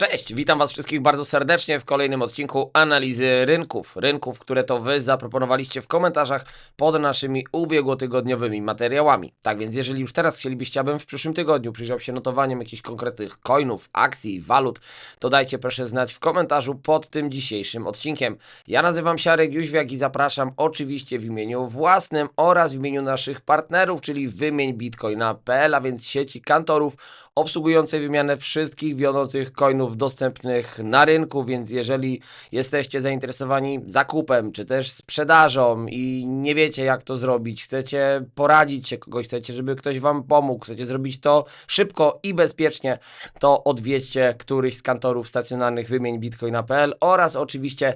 Cześć, witam Was wszystkich bardzo serdecznie w kolejnym odcinku analizy rynków. Rynków, które to Wy zaproponowaliście w komentarzach pod naszymi ubiegłotygodniowymi materiałami. Tak więc, jeżeli już teraz chcielibyście, abym w przyszłym tygodniu przyjrzał się notowaniom jakichś konkretnych coinów, akcji, walut, to dajcie proszę znać w komentarzu pod tym dzisiejszym odcinkiem. Ja nazywam się Arek Jóźwiak i zapraszam oczywiście w imieniu własnym oraz w imieniu naszych partnerów, czyli wymień bitcoina.pl, a więc sieci kantorów obsługującej wymianę wszystkich wiodących coinów dostępnych na rynku, więc jeżeli jesteście zainteresowani zakupem czy też sprzedażą i nie wiecie jak to zrobić, chcecie poradzić się kogoś, chcecie, żeby ktoś wam pomógł, chcecie zrobić to szybko i bezpiecznie, to odwiedźcie któryś z kantorów stacjonarnych wymień bitcoina.pl oraz oczywiście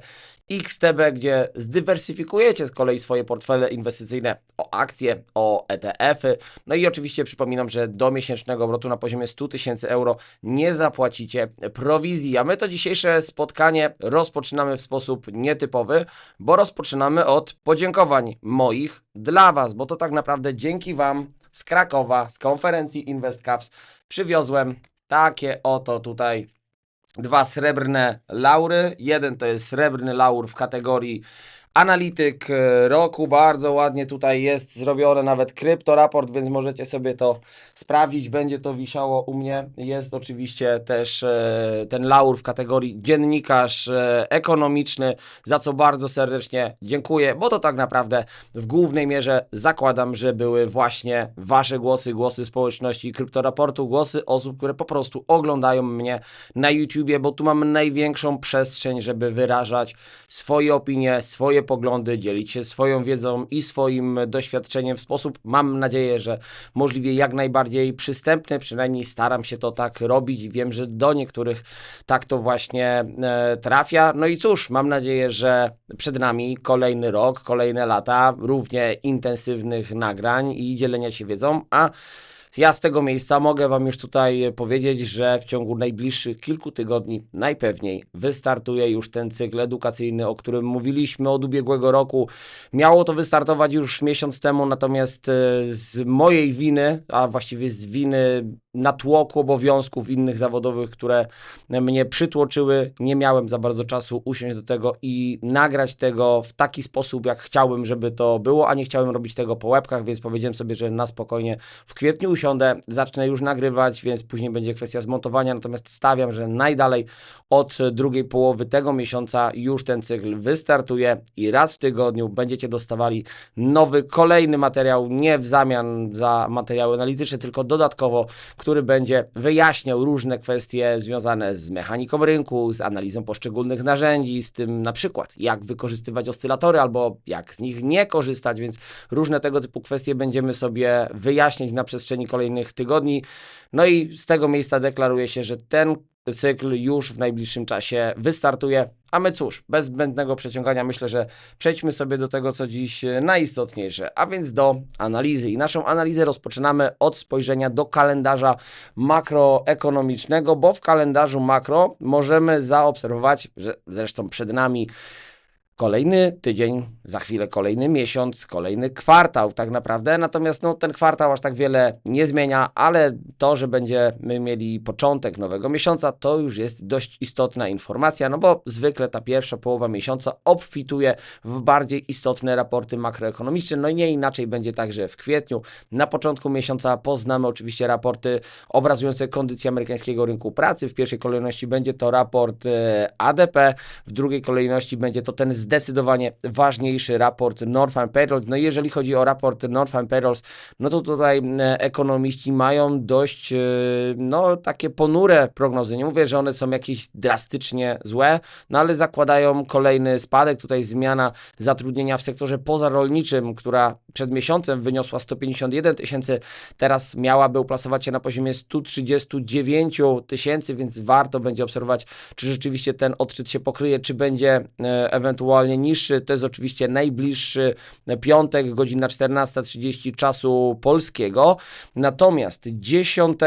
XTB, gdzie zdywersyfikujecie z kolei swoje portfele inwestycyjne o akcje, o ETF-y. No i oczywiście przypominam, że do miesięcznego obrotu na poziomie 100 tysięcy euro nie zapłacicie prowizji. A my to dzisiejsze spotkanie rozpoczynamy w sposób nietypowy, bo rozpoczynamy od podziękowań moich dla Was, bo to tak naprawdę dzięki Wam z Krakowa, z konferencji InvestCaps przywiozłem takie oto tutaj dwa srebrne laury. Jeden to jest srebrny laur w kategorii analityk e, roku. Bardzo ładnie tutaj jest zrobione nawet kryptoraport, więc możecie sobie to sprawdzić. Będzie to wisiało u mnie. Jest oczywiście też e, ten laur w kategorii dziennikarz e, ekonomiczny, za co bardzo serdecznie dziękuję, bo to tak naprawdę w głównej mierze zakładam, że były właśnie Wasze głosy, głosy społeczności kryptoraportu, głosy osób, które po prostu oglądają mnie na YouTubie, bo tu mamy największą przestrzeń, żeby wyrażać swoje opinie, swoje poglądy, dzielić się swoją wiedzą i swoim doświadczeniem w sposób, mam nadzieję, że możliwie jak najbardziej przystępny, przynajmniej staram się to tak robić i wiem, że do niektórych tak to właśnie e, trafia. No i cóż, mam nadzieję, że przed nami kolejny rok, kolejne lata równie intensywnych nagrań i dzielenia się wiedzą, a ja z tego miejsca mogę Wam już tutaj powiedzieć, że w ciągu najbliższych kilku tygodni najpewniej wystartuje już ten cykl edukacyjny, o którym mówiliśmy od ubiegłego roku. Miało to wystartować już miesiąc temu, natomiast e, z mojej winy, a właściwie z winy natłoku obowiązków innych zawodowych, które mnie przytłoczyły, nie miałem za bardzo czasu usiąść do tego i nagrać tego w taki sposób, jak chciałbym, żeby to było, a nie chciałem robić tego po łebkach, więc powiedziałem sobie, że na spokojnie w kwietniu usiądę, zacznę już nagrywać, więc później będzie kwestia zmontowania, natomiast stawiam, że najdalej od drugiej połowy tego miesiąca już ten cykl wystartuje i raz w tygodniu będziecie dostawali nowy, kolejny materiał, nie w zamian za materiały analityczne, tylko dodatkowo, który będzie wyjaśniał różne kwestie związane z mechaniką rynku, z analizą poszczególnych narzędzi, z tym na przykład jak wykorzystywać oscylatory albo jak z nich nie korzystać, więc różne tego typu kwestie będziemy sobie wyjaśniać na przestrzeni kolejnych tygodni. No i z tego miejsca deklaruje się, że ten cykl już w najbliższym czasie wystartuje. A my cóż, bez zbędnego przeciągania myślę, że przejdźmy sobie do tego, co dziś najistotniejsze, a więc do analizy. I naszą analizę rozpoczynamy od spojrzenia do kalendarza makroekonomicznego, bo w kalendarzu makro możemy zaobserwować, że zresztą przed nami kolejny tydzień, za chwilę kolejny miesiąc, kolejny kwartał tak naprawdę. Natomiast no, ten kwartał aż tak wiele nie zmienia, ale to, że będziemy mieli początek nowego miesiąca, to już jest dość istotna informacja, no bo zwykle ta pierwsza połowa miesiąca obfituje w bardziej istotne raporty makroekonomiczne. No i nie inaczej będzie także w kwietniu. Na początku miesiąca poznamy oczywiście raporty obrazujące kondycję amerykańskiego rynku pracy. W pierwszej kolejności będzie to raport e, ADP, w drugiej kolejności będzie to ten zdecydowanie ważniejszy raport Northern Payrolls. No jeżeli chodzi o raport Northern Payrolls, no to tutaj e, ekonomiści mają dość e, no takie ponure prognozy. Nie mówię, że one są jakieś drastycznie złe, no ale zakładają kolejny spadek. Tutaj zmiana zatrudnienia w sektorze pozarolniczym, która przed miesiącem wyniosła 151 tysięcy, teraz miałaby uplasować się na poziomie 139 tysięcy, więc warto będzie obserwować, czy rzeczywiście ten odczyt się pokryje, czy będzie e, ewentualnie niższy. To jest oczywiście najbliższy piątek, godzina 14.30 czasu polskiego. Natomiast 10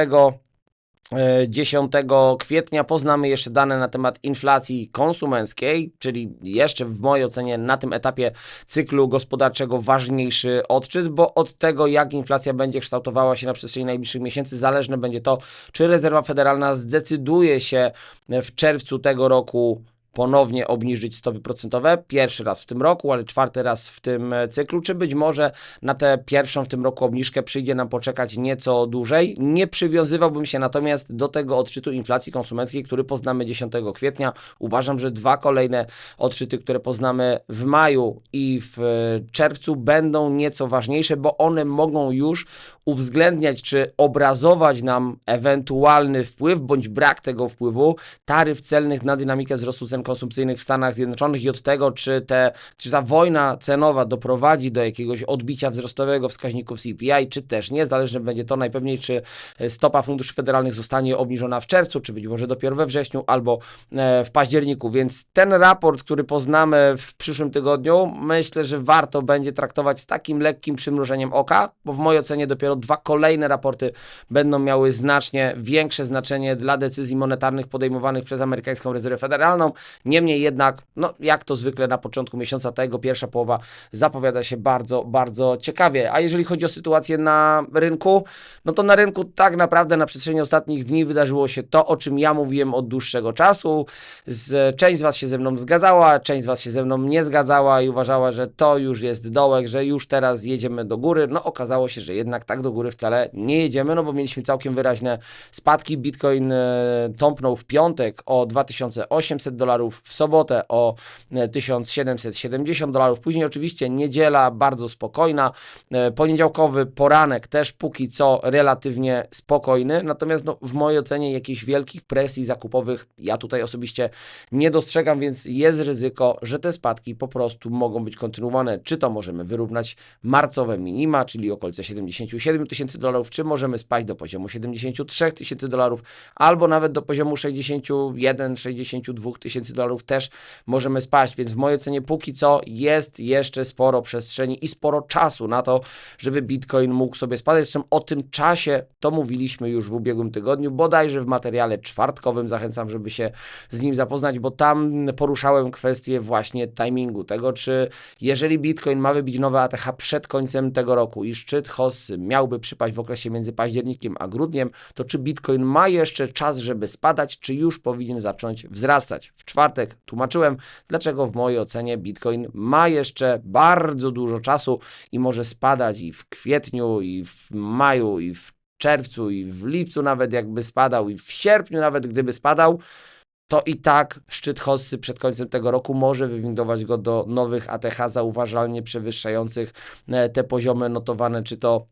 E, 10 kwietnia poznamy jeszcze dane na temat inflacji konsumenckiej, czyli jeszcze w mojej ocenie na tym etapie cyklu gospodarczego ważniejszy odczyt, bo od tego jak inflacja będzie kształtowała się na przestrzeni najbliższych miesięcy zależne będzie to, czy rezerwa federalna zdecyduje się w czerwcu tego roku ponownie obniżyć stopy procentowe. Pierwszy raz w tym roku, ale czwarty raz w tym e, cyklu. Czy być może na tę pierwszą w tym roku obniżkę przyjdzie nam poczekać nieco dłużej? Nie przywiązywałbym się natomiast do tego odczytu inflacji konsumenckiej, który poznamy 10 kwietnia. Uważam, że dwa kolejne odczyty, które poznamy w maju i w e, czerwcu będą nieco ważniejsze, bo one mogą już uwzględniać czy obrazować nam ewentualny wpływ bądź brak tego wpływu taryf celnych na dynamikę wzrostu cen konsumpcyjnych w Stanach Zjednoczonych i od tego, czy, te, czy ta wojna cenowa doprowadzi do jakiegoś odbicia wzrostowego wskaźników CPI, czy też nie. Zależne będzie to najpewniej, czy stopa funduszy federalnych zostanie obniżona w czerwcu, czy być może dopiero we wrześniu albo e, w październiku. Więc ten raport, który poznamy w przyszłym tygodniu, myślę, że warto będzie traktować z takim lekkim przymrużeniem oka, bo w mojej ocenie dopiero dwa kolejne raporty będą miały znacznie większe znaczenie dla decyzji monetarnych podejmowanych przez amerykańską rezerwę federalną. Niemniej jednak, no jak to zwykle na początku miesiąca, ta jego pierwsza połowa zapowiada się bardzo, bardzo ciekawie. A jeżeli chodzi o sytuację na rynku, no to na rynku tak naprawdę na przestrzeni ostatnich dni wydarzyło się to, o czym ja mówiłem od dłuższego czasu. Z, część z Was się ze mną zgadzała, część z Was się ze mną nie zgadzała i uważała, że to już jest dołek, że już teraz jedziemy do góry. No okazało się, że jednak tak do góry wcale nie jedziemy, no bo mieliśmy całkiem wyraźne spadki. Bitcoin e, tąpnął w piątek o 2800 dolarów, w sobotę o e, 1770 dolarów. Później oczywiście niedziela bardzo spokojna, e, poniedziałkowy poranek też póki co relatywnie spokojny, natomiast no, w mojej ocenie jakichś wielkich presji zakupowych ja tutaj osobiście nie dostrzegam, więc jest ryzyko, że te spadki po prostu mogą być kontynuowane. Czy to możemy wyrównać marcowe minima, czyli okolice 77 tysięcy dolarów, czy możemy spaść do poziomu 73 tysięcy dolarów, albo nawet do poziomu 61-62 tysięcy dolarów też możemy spaść, więc w mojej ocenie póki co jest jeszcze sporo przestrzeni i sporo czasu na to, żeby Bitcoin mógł sobie spadać. Zresztą o tym czasie to mówiliśmy już w ubiegłym tygodniu, bodajże w materiale czwartkowym. Zachęcam, żeby się z nim zapoznać, bo tam poruszałem kwestię właśnie timingu, tego czy jeżeli Bitcoin ma wybić nowe ATH przed końcem tego roku i szczyt Hossy miałby przypaść w okresie między październikiem a grudniem, to czy Bitcoin ma jeszcze czas, żeby spadać, czy już powinien zacząć wzrastać? W czwartek tłumaczyłem, dlaczego w mojej ocenie Bitcoin ma jeszcze bardzo dużo czasu i może spadać i w kwietniu, i w maju, i w czerwcu, i w lipcu nawet jakby spadał, i w sierpniu nawet gdyby spadał, to i tak szczyt Hossy przed końcem tego roku może wywindować go do nowych ATH zauważalnie przewyższających e, te poziomy notowane, czy to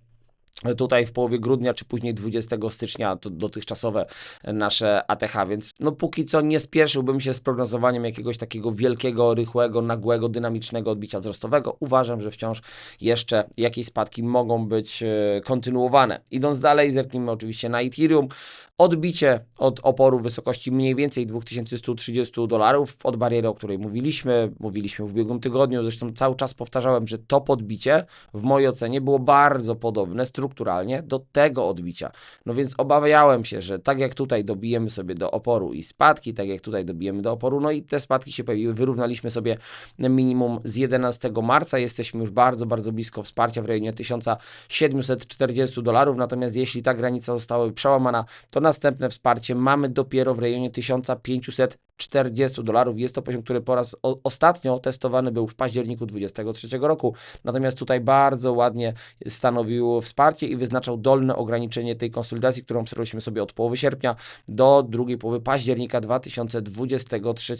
tutaj w połowie grudnia, czy później 20 stycznia, to dotychczasowe nasze ATH, więc no póki co nie spieszyłbym się z prognozowaniem jakiegoś takiego wielkiego, rychłego, nagłego, dynamicznego odbicia wzrostowego. Uważam, że wciąż jeszcze jakieś spadki mogą być e, kontynuowane. Idąc dalej, zerknijmy oczywiście na Ethereum. Odbicie od oporu w wysokości mniej więcej 2130 dolarów od bariery, o której mówiliśmy, mówiliśmy w ubiegłym tygodniu, zresztą cały czas powtarzałem, że to podbicie w mojej ocenie było bardzo podobne strukturalnie do tego odbicia. No więc obawiałem się, że tak jak tutaj dobijemy sobie do oporu i spadki, tak jak tutaj dobijemy do oporu, no i te spadki się pojawiły, wyrównaliśmy sobie minimum z 11 marca, jesteśmy już bardzo, bardzo blisko wsparcia w rejonie 1740 dolarów, natomiast jeśli ta granica została przełamana, to następne wsparcie mamy dopiero w rejonie 1540 dolarów. Jest to poziom, który po raz ostatnio testowany był w październiku 2023 roku. Natomiast tutaj bardzo ładnie stanowił wsparcie i wyznaczał dolne ograniczenie tej konsolidacji, którą obserwowaliśmy sobie od połowy sierpnia do drugiej połowy października 2023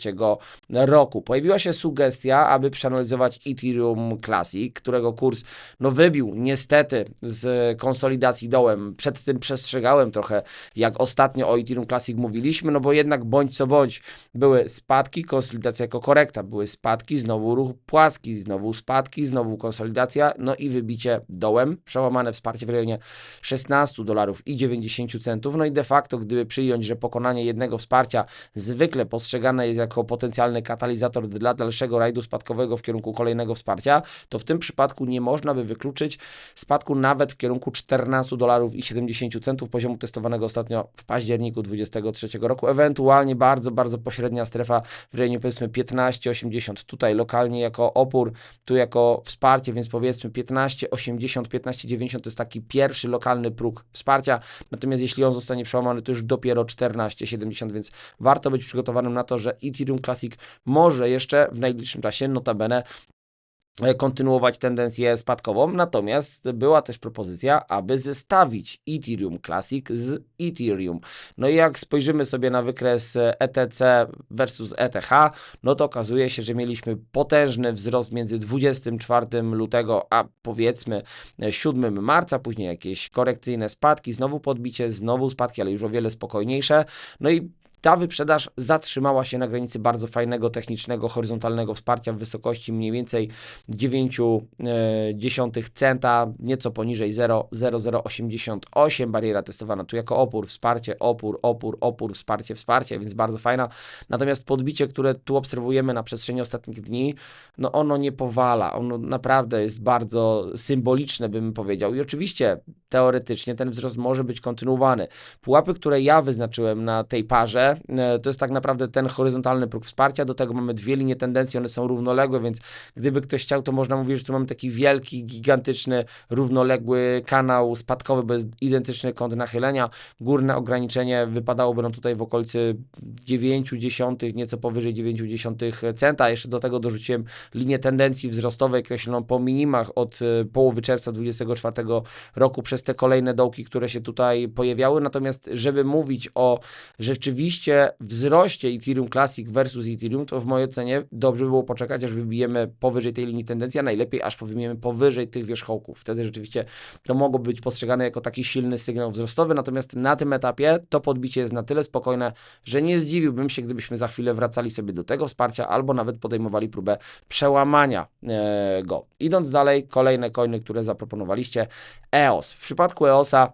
roku. Pojawiła się sugestia, aby przeanalizować Ethereum Classic, którego kurs no, wybił niestety z konsolidacji dołem. Przed tym przestrzegałem trochę, jak ostatnio o Ethereum Classic mówiliśmy, no bo jednak bądź co bądź były spadki, konsolidacja jako korekta, były spadki, znowu ruch płaski, znowu spadki, znowu konsolidacja, no i wybicie dołem, przełamane wsparcie w rejonie 16 dolarów i 90 centów, no i de facto, gdyby przyjąć, że pokonanie jednego wsparcia zwykle postrzegane jest jako potencjalny katalizator dla dalszego rajdu spadkowego w kierunku kolejnego wsparcia, to w tym przypadku nie można by wykluczyć spadku nawet w kierunku 14 dolarów i 70 centów poziomu testowanego ostatnio w październiku 2023 roku, ewentualnie bardzo, bardzo pośrednia strefa w rejonie powiedzmy 15,80 tutaj lokalnie jako opór, tu jako wsparcie, więc powiedzmy 15,80, 15,90 to jest taki pierwszy lokalny próg wsparcia, natomiast jeśli on zostanie przełamany, to już dopiero 14,70, więc warto być przygotowanym na to, że Ethereum Classic może jeszcze w najbliższym czasie, notabene, kontynuować tendencję spadkową, natomiast była też propozycja, aby zestawić Ethereum Classic z Ethereum. No i jak spojrzymy sobie na wykres e, ETC versus ETH, no to okazuje się, że mieliśmy potężny wzrost między 24 lutego a powiedzmy e, 7 marca, później jakieś korekcyjne spadki, znowu podbicie, znowu spadki, ale już o wiele spokojniejsze. No i ta wyprzedaż zatrzymała się na granicy bardzo fajnego technicznego, horyzontalnego wsparcia w wysokości mniej więcej 0,9 centa, nieco poniżej 0,0088. Bariera testowana tu jako opór, wsparcie, opór, opór, opór, wsparcie, wsparcie, więc bardzo fajna. Natomiast podbicie, które tu obserwujemy na przestrzeni ostatnich dni, no ono nie powala, ono naprawdę jest bardzo symboliczne, bym powiedział. I oczywiście teoretycznie ten wzrost może być kontynuowany. Pułapy, które ja wyznaczyłem na tej parze, e, to jest tak naprawdę ten horyzontalny próg wsparcia. Do tego mamy dwie linie tendencji, one są równoległe, więc gdyby ktoś chciał, to można mówić, że tu mamy taki wielki, gigantyczny, równoległy kanał spadkowy, bo jest identyczny kąt nachylenia. Górne ograniczenie wypadałoby nam tutaj w okolicy 0,9, nieco powyżej 0,9 centa. Jeszcze do tego dorzuciłem linię tendencji wzrostowej określoną po minimach od e, połowy czerwca 2024 roku przez te kolejne dołki, które się tutaj pojawiały. Natomiast, żeby mówić o rzeczywiście wzroście Ethereum Classic versus Ethereum, to w mojej ocenie dobrze by było poczekać, aż wybijemy powyżej tej linii tendencji, a najlepiej aż wybijemy powyżej tych wierzchołków. Wtedy rzeczywiście to mogło być postrzegane jako taki silny sygnał wzrostowy. Natomiast na tym etapie to podbicie jest na tyle spokojne, że nie zdziwiłbym się, gdybyśmy za chwilę wracali sobie do tego wsparcia albo nawet podejmowali próbę przełamania e, go. Idąc dalej, kolejne coiny, które zaproponowaliście. EOS. W przypadku EOSa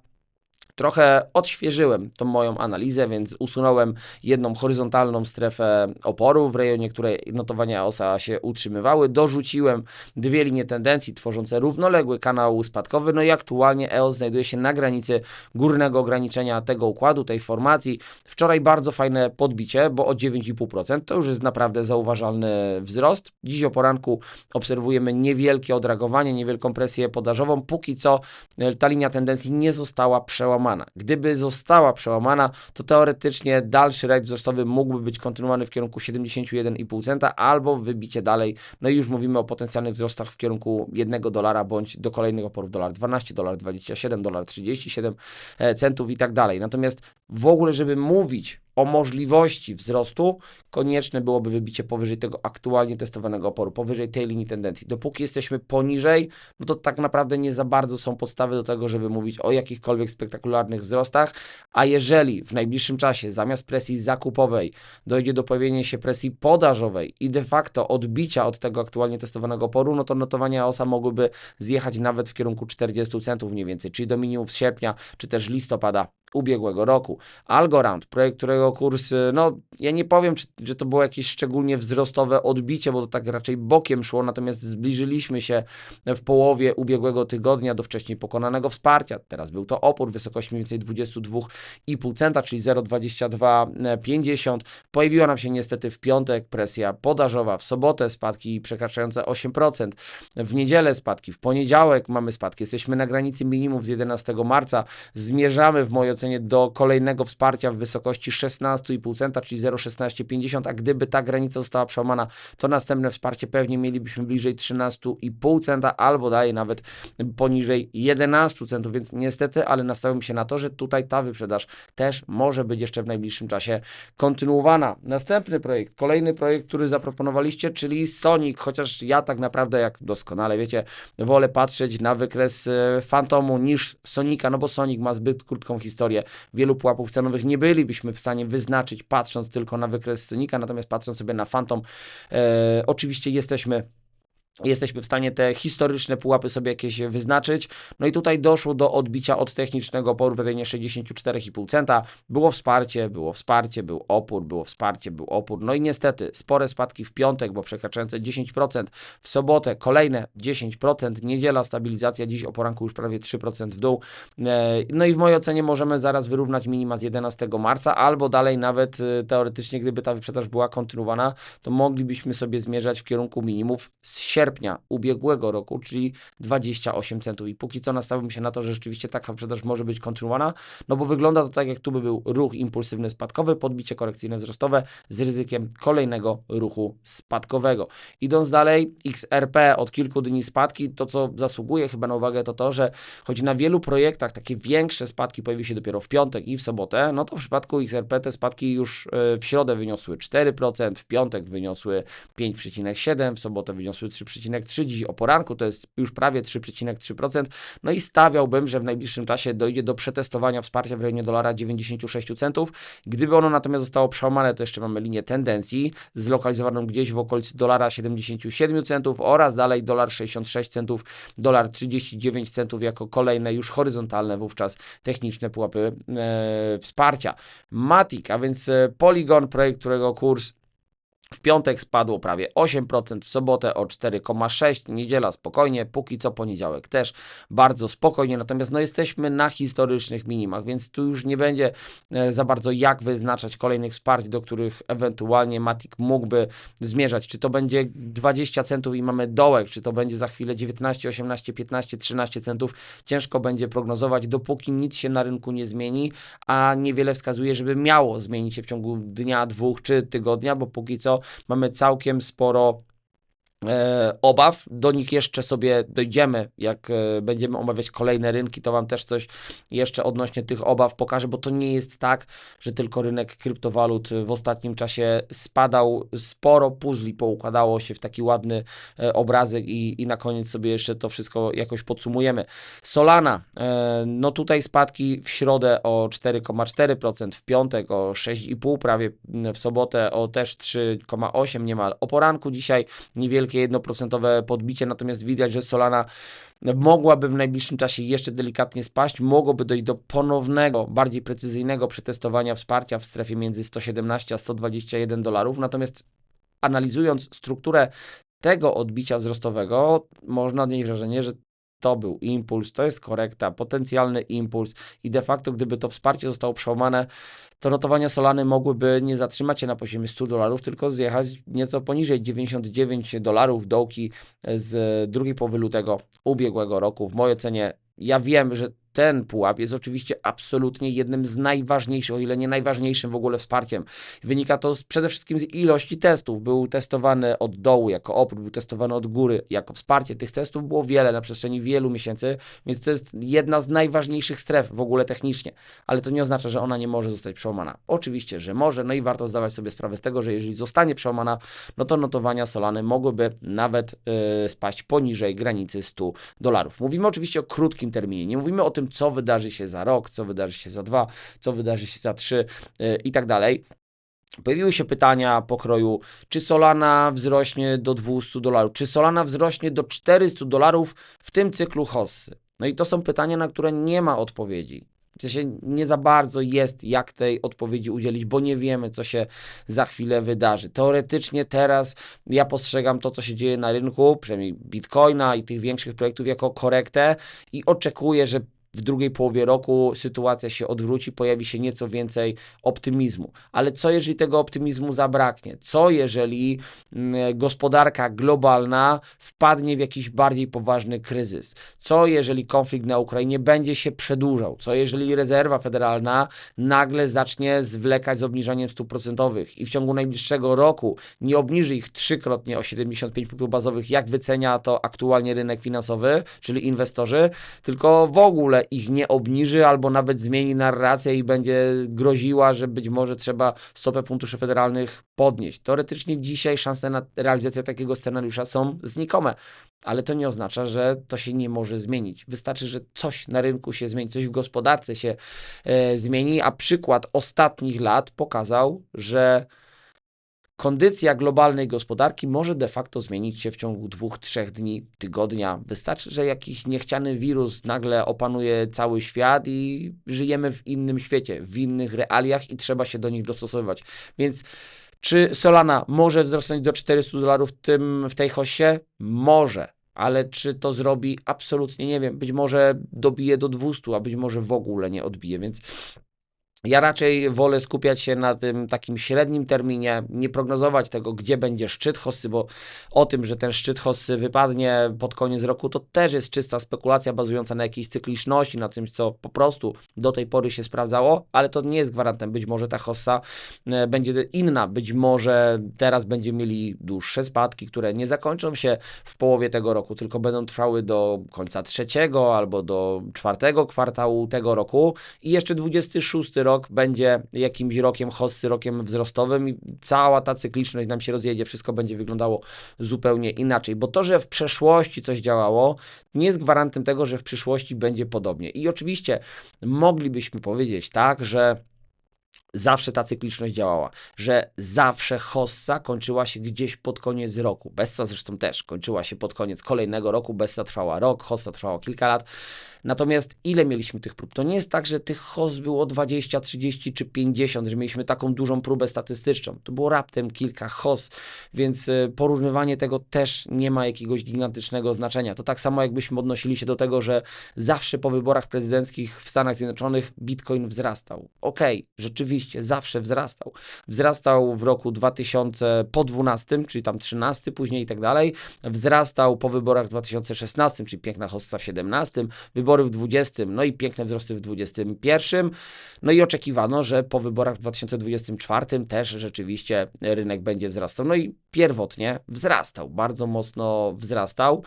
Trochę odświeżyłem tą moją analizę, więc usunąłem jedną horyzontalną strefę oporu, w rejonie której notowania OSA się utrzymywały. Dorzuciłem dwie linie tendencji tworzące równoległy kanał spadkowy. No i aktualnie EOS znajduje się na granicy górnego ograniczenia tego układu, tej formacji. Wczoraj bardzo fajne podbicie, bo o 9,5% to już jest naprawdę zauważalny wzrost. Dziś o poranku obserwujemy niewielkie odragowanie, niewielką presję podażową. Póki co e, ta linia tendencji nie została przełamana. Gdyby została przełamana, to teoretycznie dalszy rajd wzrostowy mógłby być kontynuowany w kierunku 71,5 centa albo wybicie dalej. No i już mówimy o potencjalnych wzrostach w kierunku 1 dolara bądź do kolejnych oporów dolar 12, dolar 27, dolar 37 e, centów i tak dalej. Natomiast w ogóle, żeby mówić o możliwości wzrostu, konieczne byłoby wybicie powyżej tego aktualnie testowanego oporu, powyżej tej linii tendencji. Dopóki jesteśmy poniżej, no to tak naprawdę nie za bardzo są podstawy do tego, żeby mówić o jakichkolwiek spektakularnych wzrostach, a jeżeli w najbliższym czasie zamiast presji zakupowej dojdzie do pojawienia się presji podażowej i de facto odbicia od tego aktualnie testowanego oporu, no to notowania OSA mogłyby zjechać nawet w kierunku 40 centów mniej więcej, czyli do minimum z sierpnia czy też listopada ubiegłego roku. Algorand, projekt, którego kurs, y, no ja nie powiem, czy, że to było jakieś szczególnie wzrostowe odbicie, bo to tak raczej bokiem szło, natomiast zbliżyliśmy się w połowie ubiegłego tygodnia do wcześniej pokonanego wsparcia. Teraz był to opór wysokości mniej więcej 22,5 centa, czyli 0,2250. Pojawiła nam się niestety w piątek presja podażowa, w sobotę spadki przekraczające 8%, w niedzielę spadki, w poniedziałek mamy spadki. Jesteśmy na granicy minimum z 11 marca, zmierzamy w mojej do kolejnego wsparcia w wysokości 16,5 centa, czyli 0,1650, a gdyby ta granica została przełamana, to następne wsparcie pewnie mielibyśmy bliżej 13,5 centa, albo daje nawet poniżej 11 centów, więc niestety, ale nastawiam się na to, że tutaj ta wyprzedaż też może być jeszcze w najbliższym czasie kontynuowana. Następny projekt, kolejny projekt, który zaproponowaliście, czyli Sonic, chociaż ja tak naprawdę, jak doskonale wiecie, wolę patrzeć na wykres e, Fantomu niż Sonika, no bo Sonic ma zbyt krótką historię historię. Wielu pułapów cenowych nie bylibyśmy w stanie wyznaczyć, patrząc tylko na wykres Sonika, natomiast patrząc sobie na Phantom, e, oczywiście jesteśmy Jesteśmy w stanie te historyczne pułapy sobie jakieś wyznaczyć. No i tutaj doszło do odbicia od technicznego oporu w rejonie 64,5 centa. Było wsparcie, było wsparcie, był opór, było wsparcie, był opór. No i niestety spore spadki w piątek, bo przekraczające 10%, w sobotę kolejne 10%, niedziela stabilizacja, dziś o poranku już prawie 3% w dół. E, No i w mojej ocenie możemy zaraz wyrównać minima z 11 marca, albo dalej nawet e, teoretycznie, gdyby ta wyprzedaż była kontynuowana, to moglibyśmy sobie zmierzać w kierunku minimów z sierpnia ubiegłego roku, czyli 28 centów. I póki co nastawiłbym się na to, że rzeczywiście taka wyprzedaż może być kontynuowana, no bo wygląda to tak, jak tu by był ruch impulsywny spadkowy, podbicie korekcyjne wzrostowe z ryzykiem kolejnego ruchu spadkowego. Idąc dalej, XRP od kilku dni spadki, to co zasługuje chyba na uwagę to to, że choć na wielu projektach takie większe spadki pojawiły się dopiero w piątek i w sobotę, no to w przypadku XRP te spadki już e, w środę wyniosły 4%, w piątek wyniosły 5,7%, w sobotę wyniosły 3,3%, dziś o poranku to jest już prawie 3,3%. No i stawiałbym, że w najbliższym czasie dojdzie do przetestowania wsparcia w rejonie dolara 96 centów. Gdyby ono natomiast zostało przełamane, to jeszcze mamy linię tendencji zlokalizowaną gdzieś w okolicy dolara 77 centów oraz dalej dolar 66 centów, dolar 39 centów jako kolejne już horyzontalne wówczas techniczne pułapy e, wsparcia. Matic, a więc e, Polygon, projekt, którego kurs w piątek spadło prawie 8%, w sobotę o 4,6%, niedziela spokojnie, póki co poniedziałek też bardzo spokojnie, natomiast no jesteśmy na historycznych minimach, więc tu już nie będzie e, za bardzo jak wyznaczać kolejnych wsparć, do których ewentualnie Matic mógłby zmierzać. Czy to będzie 20 centów i mamy dołek, czy to będzie za chwilę 19, 18, 15, 13 centów, ciężko będzie prognozować, dopóki nic się na rynku nie zmieni, a niewiele wskazuje, żeby miało zmienić się w ciągu dnia, dwóch czy tygodnia, bo póki co mamy całkiem sporo obaw. Do nich jeszcze sobie dojdziemy, jak e, będziemy omawiać kolejne rynki, to Wam też coś jeszcze odnośnie tych obaw pokażę, bo to nie jest tak, że tylko rynek kryptowalut w ostatnim czasie spadał, sporo puzli poukładało się w taki ładny e, obrazek i, i na koniec sobie jeszcze to wszystko jakoś podsumujemy. Solana, e, no tutaj spadki w środę o 4,4%, w piątek o 6,5% prawie, w sobotę o też 3,8% niemal. O poranku dzisiaj niewielkie jednoprocentowe podbicie, natomiast widać, że Solana mogłaby w najbliższym czasie jeszcze delikatnie spaść, mogłoby dojść do ponownego, bardziej precyzyjnego przetestowania wsparcia w strefie między 117 a 121 dolarów, natomiast analizując strukturę tego odbicia wzrostowego, można odnieść wrażenie, że to był impuls, to jest korekta, potencjalny impuls i de facto gdyby to wsparcie zostało przełamane, to notowania Solany mogłyby nie zatrzymać się na poziomie 100 dolarów, tylko zjechać nieco poniżej 99 dolarów dołki z drugiej połowy lutego ubiegłego roku. W mojej ocenie ja wiem, że ten pułap jest oczywiście absolutnie jednym z najważniejszych, o ile nie najważniejszym w ogóle wsparciem. Wynika to z, przede wszystkim z ilości testów. Był testowany od dołu jako opór, był testowany od góry jako wsparcie. Tych testów było wiele na przestrzeni wielu miesięcy, więc to jest jedna z najważniejszych stref w ogóle technicznie, ale to nie oznacza, że ona nie może zostać przełamana. Oczywiście, że może, no i warto zdawać sobie sprawę z tego, że jeżeli zostanie przełamana, no to notowania Solany mogłyby nawet yy, spaść poniżej granicy 100 dolarów. Mówimy oczywiście o krótkim terminie, nie mówimy o tym, co wydarzy się za rok, co wydarzy się za dwa, co wydarzy się za trzy yy, i tak dalej. Pojawiły się pytania pokroju, czy Solana wzrośnie do 200 dolarów, czy Solana wzrośnie do 400 dolarów w tym cyklu Hossy. No i to są pytania, na które nie ma odpowiedzi. W sensie nie za bardzo jest jak tej odpowiedzi udzielić, bo nie wiemy, co się za chwilę wydarzy. Teoretycznie teraz ja postrzegam to, co się dzieje na rynku, przynajmniej Bitcoina i tych większych projektów, jako korektę i oczekuję, że w drugiej połowie roku sytuacja się odwróci, pojawi się nieco więcej optymizmu. Ale co jeżeli tego optymizmu zabraknie? Co jeżeli mm, gospodarka globalna wpadnie w jakiś bardziej poważny kryzys? Co jeżeli konflikt na Ukrainie będzie się przedłużał? Co jeżeli rezerwa federalna nagle zacznie zwlekać z obniżaniem stóp procentowych i w ciągu najbliższego roku nie obniży ich trzykrotnie o 75 punktów bazowych, jak wycenia to aktualnie rynek finansowy, czyli inwestorzy, tylko w ogóle ogóle ich nie obniży, albo nawet zmieni narrację i będzie groziła, że być może trzeba stopę funduszy federalnych podnieść. Teoretycznie dzisiaj szanse na realizację takiego scenariusza są znikome. Ale to nie oznacza, że to się nie może zmienić. Wystarczy, że coś na rynku się zmieni, coś w gospodarce się e, zmieni, a przykład ostatnich lat pokazał, że kondycja globalnej gospodarki może de facto zmienić się w ciągu dwóch, trzech dni, tygodnia. Wystarczy, że jakiś niechciany wirus nagle opanuje cały świat i żyjemy w innym świecie, w innych realiach i trzeba się do nich dostosowywać. Więc czy Solana może wzrosnąć do 400 dolarów w, tym, w tej hoście? Może. Ale czy to zrobi? Absolutnie nie wiem. Być może dobije do 200, a być może w ogóle nie odbije, więc ja raczej wolę skupiać się na tym takim średnim terminie, nie prognozować tego, gdzie będzie szczyt hossy, bo o tym, że ten szczyt hossy wypadnie pod koniec roku, to też jest czysta spekulacja bazująca na jakiejś cykliczności, na czymś, co po prostu do tej pory się sprawdzało, ale to nie jest gwarantem. Być może ta hossa e, będzie inna, być może teraz będziemy mieli dłuższe spadki, które nie zakończą się w połowie tego roku, tylko będą trwały do końca trzeciego albo do czwartego kwartału tego roku i jeszcze 26 rok będzie jakimś rokiem hossy, rokiem wzrostowym i cała ta cykliczność nam się rozjedzie, wszystko będzie wyglądało zupełnie inaczej, bo to, że w przeszłości coś działało, nie jest gwarantem tego, że w przyszłości będzie podobnie. I oczywiście moglibyśmy powiedzieć tak, że zawsze ta cykliczność działała, że zawsze hossa kończyła się gdzieś pod koniec roku. Bessa zresztą też kończyła się pod koniec kolejnego roku, Bessa trwała rok, hossa trwała kilka lat. Natomiast ile mieliśmy tych prób? To nie jest tak, że tych hoss było 20, 30 czy 50, że mieliśmy taką dużą próbę statystyczną. To było raptem kilka hoss, więc y, porównywanie tego też nie ma jakiegoś gigantycznego znaczenia. To tak samo jakbyśmy odnosili się do tego, że zawsze po wyborach prezydenckich w Stanach Zjednoczonych Bitcoin wzrastał. Okej, rzeczywiście zawsze wzrastał. Wzrastał w roku 2000 po 12, czyli tam 13 później i tak dalej. Wzrastał po wyborach w 2016, czyli piękna hossa w 17, wybory w 20, no i piękne wzrosty w 21. No i oczekiwano, że po wyborach w 2024 też rzeczywiście rynek będzie wzrastał. No i pierwotnie wzrastał, bardzo mocno wzrastał.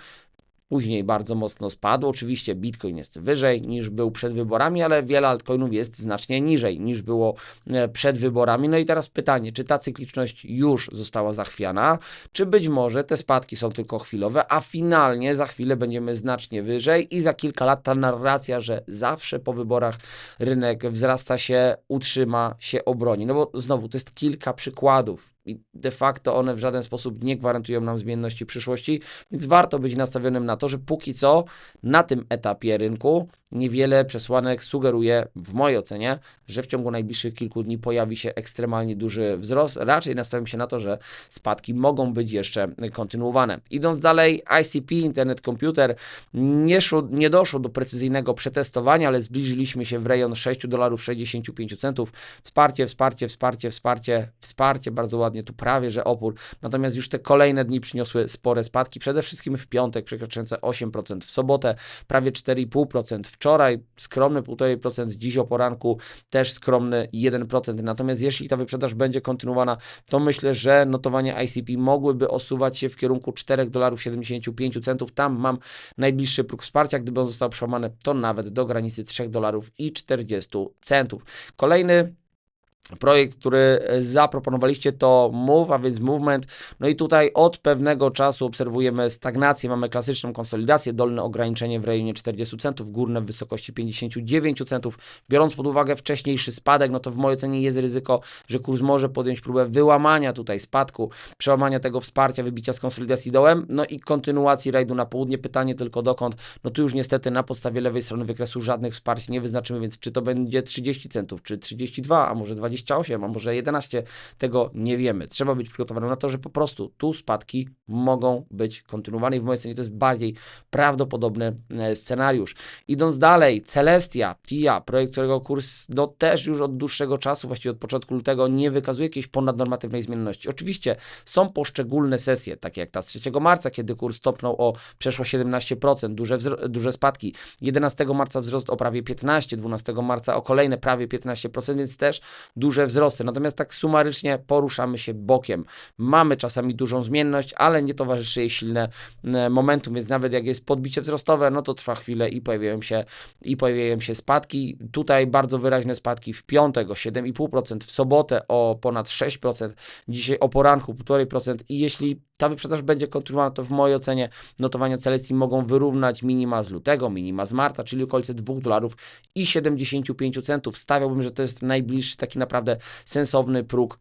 Później bardzo mocno spadł. Oczywiście Bitcoin jest wyżej niż był przed wyborami, ale wiele altcoinów jest znacznie niżej niż było e, przed wyborami. No i teraz pytanie, czy ta cykliczność już została zachwiana, czy być może te spadki są tylko chwilowe, a finalnie za chwilę będziemy znacznie wyżej i za kilka lat ta narracja, że zawsze po wyborach rynek wzrasta się, utrzyma się, obroni. No bo znowu, to jest kilka przykładów i de facto one w żaden sposób nie gwarantują nam zmienności przyszłości, więc warto być nastawionym na to, że póki co na tym etapie rynku niewiele przesłanek sugeruje, w mojej ocenie, że w ciągu najbliższych kilku dni pojawi się ekstremalnie duży wzrost. Raczej nastawiam się na to, że spadki mogą być jeszcze kontynuowane. Idąc dalej, ICP, Internet Computer, nie, szło, nie doszło do precyzyjnego przetestowania, ale zbliżyliśmy się w rejon 6 dolarów 65 centów. Wsparcie, wsparcie, wsparcie, wsparcie, wsparcie, bardzo ładnie, tu prawie, że opór. Natomiast już te kolejne dni przyniosły spore spadki, przede wszystkim w piątek przekraczające 8%, w sobotę prawie 4,5%, wczoraj skromny 1,5%, dziś o poranku też skromny 1%. Natomiast jeśli ta wyprzedaż będzie kontynuowana, to myślę, że notowania ICP mogłyby osuwać się w kierunku 4 dolarów 75 centów. Tam mam najbliższy próg wsparcia. Gdyby on został przełamany, to nawet do granicy 3 dolarów i 40 centów. Kolejny Projekt, który zaproponowaliście to Move, a więc Movement. No i tutaj od pewnego czasu obserwujemy stagnację, mamy klasyczną konsolidację, dolne ograniczenie w rejonie 40 centów, górne w wysokości 59 centów. Biorąc pod uwagę wcześniejszy spadek, no to w mojej ocenie jest ryzyko, że kurs może podjąć próbę wyłamania tutaj spadku, przełamania tego wsparcia, wybicia z konsolidacji dołem, no i kontynuacji rajdu na południe. Pytanie tylko dokąd? No tu już niestety na podstawie lewej strony wykresu żadnych wsparć nie wyznaczymy, więc czy to będzie 30 centów, czy 32, a może 20 28, a może 11, tego nie wiemy. Trzeba być przygotowanym na to, że po prostu tu spadki mogą być kontynuowane i w mojej ocenie to jest bardziej prawdopodobny e, scenariusz. Idąc dalej, Celestia, TIA, projekt, którego kurs no, też już od dłuższego czasu, właściwie od początku lutego, nie wykazuje jakiejś ponadnormatywnej zmienności. Oczywiście są poszczególne sesje, takie jak ta z 3 marca, kiedy kurs topnął o przeszło 17%, duże, duże spadki. 11 marca wzrost o prawie 15, 12 marca o kolejne prawie 15%, więc też duże wzrosty. Natomiast tak sumarycznie poruszamy się bokiem. Mamy czasami dużą zmienność, ale nie towarzyszy jej silne e, momentum, więc nawet jak jest podbicie wzrostowe, no to trwa chwilę i pojawiają się, i pojawiają się spadki. Tutaj bardzo wyraźne spadki w piątek o 7,5%, w sobotę o ponad 6%, dzisiaj o poranku 1,5% i jeśli ta wyprzedaż będzie kontynuowana, to w mojej ocenie notowania Celestii mogą wyrównać minima z lutego, minima z marca, czyli okolice 2 dolarów i 75 centów. Stawiałbym, że to jest najbliższy taki naprawdę sensowny próg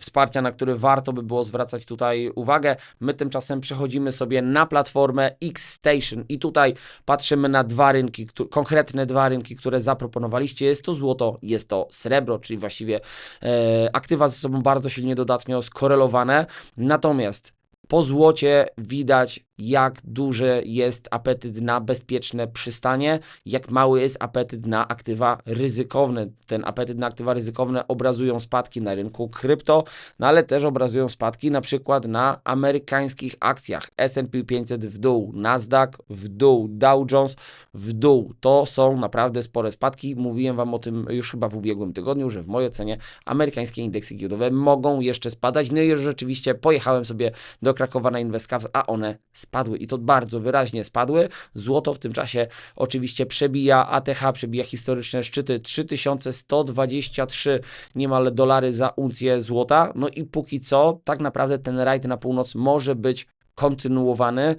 wsparcia, na który warto by było zwracać tutaj uwagę. My tymczasem przechodzimy sobie na platformę X-Station i tutaj patrzymy na dwa rynki, konkretne dwa rynki, które zaproponowaliście. Jest to złoto, jest to srebro, czyli właściwie e, aktywa ze sobą bardzo silnie dodatnio skorelowane. Natomiast po złocie widać, jak duży jest apetyt na bezpieczne przystanie, jak mały jest apetyt na aktywa ryzykowne. Ten apetyt na aktywa ryzykowne obrazują spadki na rynku krypto, no ale też obrazują spadki na przykład na amerykańskich akcjach. S&P 500 w dół, Nasdaq w dół, Dow Jones w dół. To są naprawdę spore spadki. Mówiłem Wam o tym już chyba w ubiegłym tygodniu, że w mojej ocenie amerykańskie indeksy giełdowe mogą jeszcze spadać. No i już rzeczywiście pojechałem sobie do Krakowa na InvestCaps, a one spadły i to bardzo wyraźnie spadły. Złoto w tym czasie oczywiście przebija ATH, przebija historyczne szczyty 3123 niemal dolary za uncję złota. No i póki co tak naprawdę ten rajd na północ może być kontynuowany.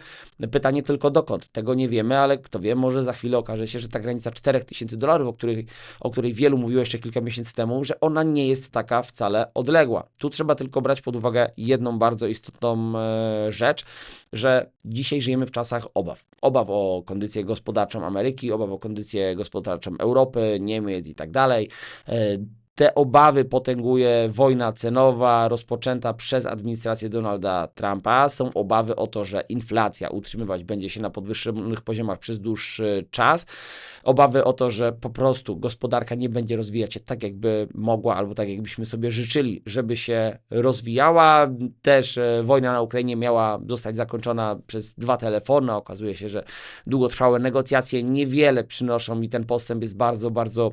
Pytanie tylko dokąd? Tego nie wiemy, ale kto wie, może za chwilę okaże się, że ta granica 4000 dolarów, o której, o której wielu mówiło jeszcze kilka miesięcy temu, że ona nie jest taka wcale odległa. Tu trzeba tylko brać pod uwagę jedną bardzo istotną e, rzecz, że dzisiaj żyjemy w czasach obaw. Obaw o kondycję gospodarczą Ameryki, obaw o kondycję gospodarczą Europy, Niemiec i tak dalej. Te obawy potęguje wojna cenowa rozpoczęta przez administrację Donalda Trumpa. Są obawy o to, że inflacja utrzymywać będzie się na podwyższonych poziomach przez dłuższy czas. Obawy o to, że po prostu gospodarka nie będzie rozwijać się tak, jakby mogła, albo tak, jakbyśmy sobie życzyli, żeby się rozwijała. Też e, wojna na Ukrainie miała zostać zakończona przez dwa telefony. Okazuje się, że długotrwałe negocjacje niewiele przynoszą i ten postęp jest bardzo, bardzo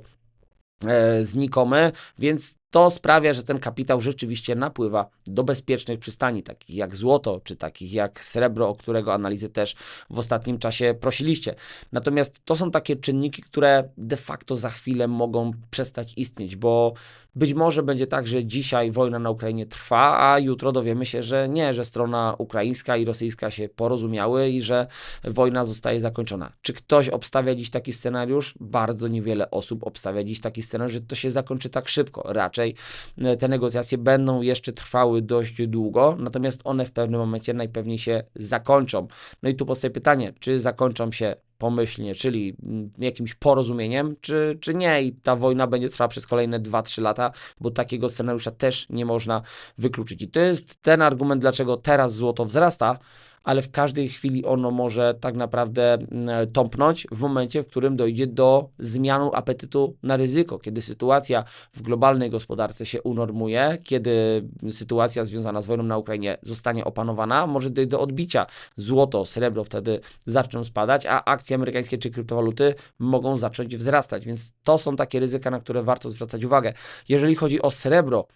znikomy, więc to sprawia, że ten kapitał rzeczywiście napływa do bezpiecznych przystani, takich jak złoto, czy takich jak srebro, o którego analizę też w ostatnim czasie prosiliście. Natomiast to są takie czynniki, które de facto za chwilę mogą przestać istnieć, bo być może będzie tak, że dzisiaj wojna na Ukrainie trwa, a jutro dowiemy się, że nie, że strona ukraińska i rosyjska się porozumiały i że wojna zostaje zakończona. Czy ktoś obstawia dziś taki scenariusz? Bardzo niewiele osób obstawia dziś taki scenariusz, że to się zakończy tak szybko. Raczej e, te negocjacje będą jeszcze trwały dość długo, natomiast one w pewnym momencie najpewniej się zakończą. No i tu powstaje pytanie, czy zakończą się pomyślnie, czyli jakimś porozumieniem, czy, czy nie i ta wojna będzie trwała przez kolejne 2-3 lata, bo takiego scenariusza też nie można wykluczyć. I to jest ten argument, dlaczego teraz złoto wzrasta, ale w każdej chwili ono może tak naprawdę mm, tąpnąć w momencie, w którym dojdzie do zmiany apetytu na ryzyko, kiedy sytuacja w globalnej gospodarce się unormuje, kiedy sytuacja związana z wojną na Ukrainie zostanie opanowana, może dojść do odbicia. Złoto, srebro wtedy zaczną spadać, a akcje amerykańskie czy kryptowaluty mogą zacząć wzrastać, więc to są takie ryzyka, na które warto zwracać uwagę. Jeżeli chodzi o srebro,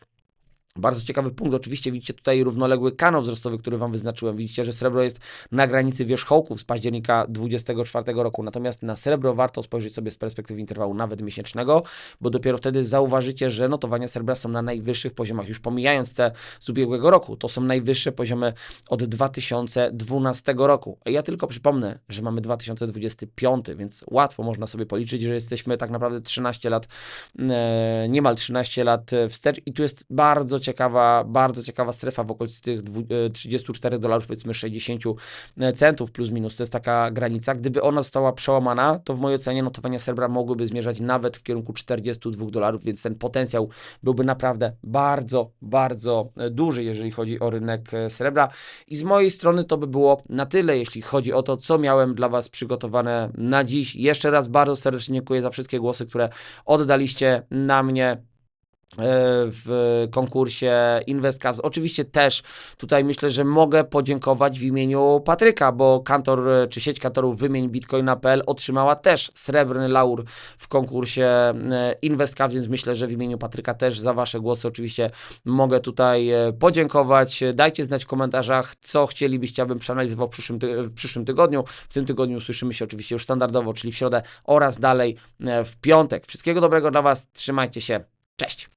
bardzo ciekawy punkt. Oczywiście widzicie tutaj równoległy kanał wzrostowy, który Wam wyznaczyłem. Widzicie, że srebro jest na granicy wierzchołków z października 2024 roku. Natomiast na srebro warto spojrzeć sobie z perspektywy interwału nawet miesięcznego, bo dopiero wtedy zauważycie, że notowania srebra są na najwyższych poziomach. Już pomijając te z ubiegłego roku, to są najwyższe poziomy od 2012 roku. Ja tylko przypomnę, że mamy 2025, więc łatwo można sobie policzyć, że jesteśmy tak naprawdę 13 lat, e, niemal 13 lat e, wstecz i tu jest bardzo ciekawa, bardzo ciekawa strefa w okolicy tych dwu- e, 34 dolarów, powiedzmy 60 centów plus minus, to jest taka granica. Gdyby ona została przełamana, to w mojej ocenie notowania srebra mogłyby zmierzać nawet w kierunku 42 dolarów, więc ten potencjał byłby naprawdę bardzo, bardzo e, duży, jeżeli chodzi o rynek e, srebra. I z mojej strony to by było na tyle, jeśli chodzi o to, co miałem dla Was przygotowane na dziś. Jeszcze raz bardzo serdecznie dziękuję za wszystkie głosy, które oddaliście na mnie w konkursie InvestCars. Oczywiście też tutaj myślę, że mogę podziękować w imieniu Patryka, bo kantor e, czy sieć kantorów wymień bitcoina.pl otrzymała też srebrny laur w konkursie e, InvestCars, więc myślę, że w imieniu Patryka też za Wasze głosy oczywiście mogę tutaj e, podziękować. Dajcie znać w komentarzach, co chcielibyście, abym przeanalizował w przyszłym, w przyszłym tygodniu. W tym tygodniu słyszymy się oczywiście już standardowo, czyli w środę oraz dalej e, w piątek. Wszystkiego dobrego dla Was, trzymajcie się, cześć!